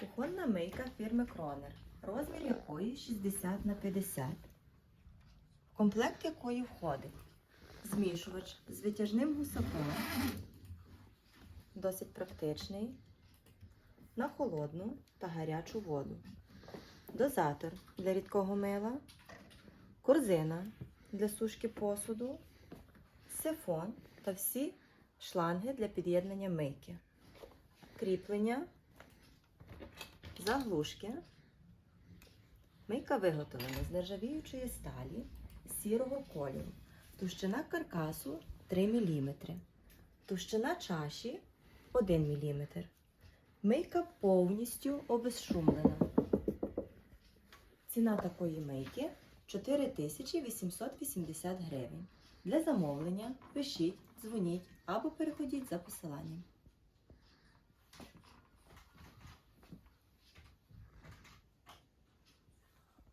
Кухонна мийка фірми Кронер, розмір якої 60 на 50, в комплект якої входить змішувач з витяжним гусаком, досить практичний, на холодну та гарячу воду, дозатор для рідкого мила, корзина для сушки посуду, сифон та всі шланги для під'єднання мийки, кріплення заглушки. Мийка виготовлена з нержавіючої сталі сірого кольору. Товщина каркасу 3 мм. Товщина чаші 1 мм. Мийка повністю обезшумлена. Ціна такої мийки 4880 гривень. Для замовлення пишіть, дзвоніть або переходіть за посиланням.